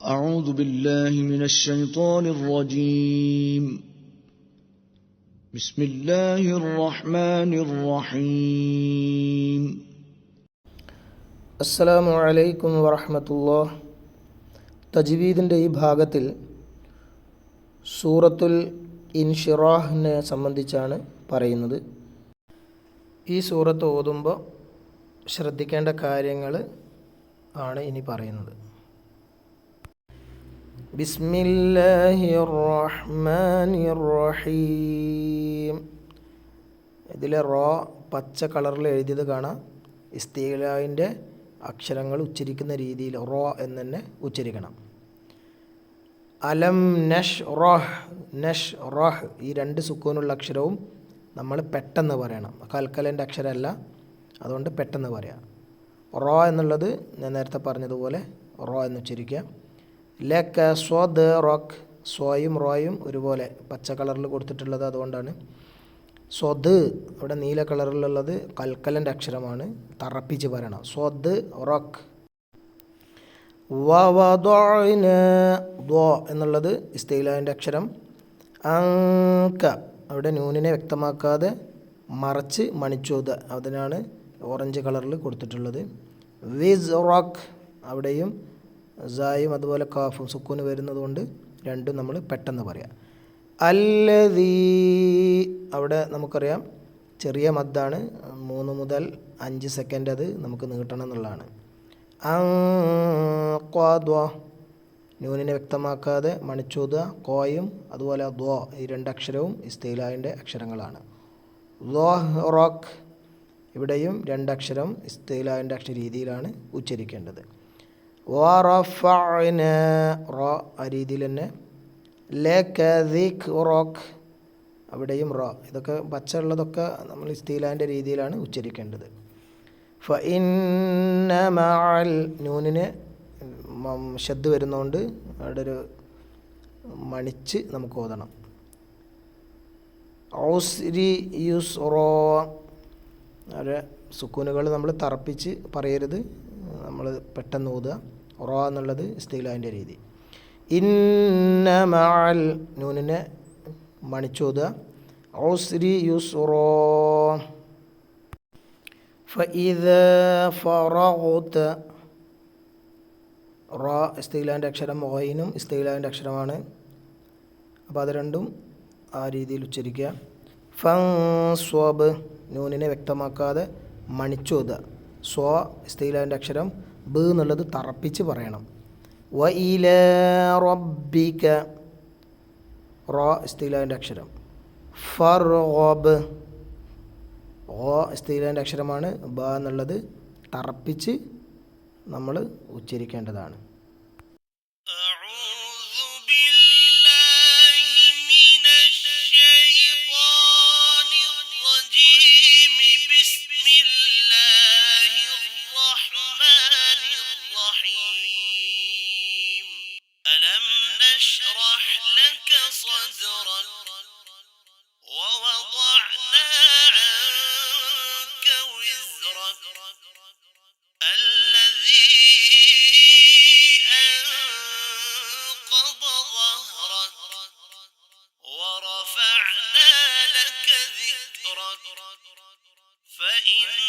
أعوذ بالله من الشيطان الرجيم بسم الله الرحمن الرحيم അസ്സലാമു അലൈക്കും വറഹമത്തുല്ലാ തജ്വീദിൻ്റെ ഈ ഭാഗത്തിൽ സൂറത്തുൽ ഇൻഷിറാഹിനെ സംബന്ധിച്ചാണ് പറയുന്നത് ഈ സൂറത്ത് ഓതുമ്പോൾ ശ്രദ്ധിക്കേണ്ട കാര്യങ്ങൾ ആണ് ഇനി പറയുന്നത് ബിസ്മില്ലാഹിർ റഹ്മാനിർ റഹീം ഇതിലെ റോ പച്ച കളറിൽ എഴുതിയത് കാണാം. ഇസ്തീലാവിന്റെ അക്ഷരങ്ങൾ ഉച്ചരിക്കുന്ന രീതിയിൽ റോ എന്ന് തന്നെ ഉച്ചരിക്കണം. അലം നഷ് റോഹ് നഷ് റോഹ് ഈ രണ്ട് സുക്കൂനുള്ള അക്ഷരവും നമ്മൾ പെട്ടെന്ന് പറയണം. കൽക്കലന്റെ അക്ഷരമല്ല അതുകൊണ്ട് പെട്ടെന്ന് പറയാം. റോ എന്നുള്ളത് ഞാൻ നേരത്തെ പറഞ്ഞതുപോലെ റോ എന്ന് ഉച്ചരിക്കുക. ലെക്ക് സ്വദ് റോക്ക്. സ്വയും റോയും ഒരുപോലെ പച്ച കളറിൽ കൊടുത്തിട്ടുള്ളത് അതുകൊണ്ടാണ്. സ്വദ് അവിടെ നീല കളറിലുള്ളത് കൽക്കലന്റെ അക്ഷരമാണ്. തറപ്പിച്ച് പറയണം. സ്വദ് റോക്ക്. ദ്വോ എന്നുള്ളത് ഇസ്തീലാവിന്റെ അക്ഷരം. അങ്ക അവിടെ നൂനിനെ വ്യക്തമാക്കാതെ മറച്ച് മണിച്ചോത് അതിനാണ് ഓറഞ്ച് കളറിൽ കൊടുത്തിട്ടുള്ളത്. വിസ് റോക്ക് അവിടെയും സായും അതുപോലെ കാഫും സുക്കൂന് വരുന്നതുകൊണ്ട് രണ്ടും നമ്മൾ പെട്ടെന്ന് പറയാം. അല്ലതീ അവിടെ നമുക്കറിയാം ചെറിയ മദ്ദാണ്. മൂന്ന് മുതൽ അഞ്ച് സെക്കൻഡ് അത് നമുക്ക് നീട്ടണം എന്നുള്ളതാണ്. ക്വാദ്വാ ന്യൂനിനെ വ്യക്തമാക്കാതെ മണിച്ചൂത കോയും അതുപോലെ ദ്വോ ഈ രണ്ടക്ഷരവും ഇസ്തീലാവിന്റെ അക്ഷരങ്ങളാണ്. റോക്ക് ഇവിടെയും രണ്ടക്ഷരം ഇസ്തീലാവിന്റെ അക്ഷര രീതിയിലാണ് ഉച്ചരിക്കേണ്ടത്. വറഫഅന റോ ആ രീതിയിൽ തന്നെ. ലേക്ക് അവിടെയും റോ. ഇതൊക്കെ പച്ച ഉള്ളതൊക്കെ നമ്മൾ ഇസ്തീലാന്റെ രീതിയിലാണ് ഉച്ചരിക്കേണ്ടത്. ഫ ഇന്ന മഅൽ നൂനിന് ശബ്ദ വരുന്നതുകൊണ്ട് അവിടെ ഒരു മണിച്ച് നമുക്ക് ഓതണം. ഔസ്രി യുസ് റോ അവരെ സുക്കൂനുകൾ നമ്മൾ തറപ്പിച്ച് പറയരുത്. നമ്മൾ പെട്ടെന്ന് ഊതുക ഉറവ എന്നുള്ളത് ഇസ്തിലാന്റെ രീതി. ഇന്ന മാൽ നൂനിനെ മണിച്ചോതുക. ഔസ്രി യുസ്റോ. ഫഇദ ഫറൗത റോ ഇസ്തിലാന്റെ അക്ഷരം ഓയിനും ഇസ്തിലാന്റെ അക്ഷരമാണ്. അപ്പോൾ അത് രണ്ടും ആ രീതിയിൽ ഉച്ചരിക്കുക. ഫസ്വബ് നൂനിനെ വ്യക്തമാക്കാതെ മണിച്ചോത സ്വ ഇസ്തിലാന്റെ അക്ഷരം ബ് എന്നുള്ളത് തറപ്പിച്ച് പറയണം വ ഇല റബ്ബിക റോ ഇസ്തീലാൻ്റെ അക്ഷരം ഫർഗോബ് ഓ ഇസ്തീലാൻ്റെ അക്ഷരമാണ് ബ എന്നുള്ളത് തറപ്പിച്ച് നമ്മൾ ഉച്ചരിക്കേണ്ടതാണ് أعوذ بالله من الشيطان الرجيم بسم الله فإن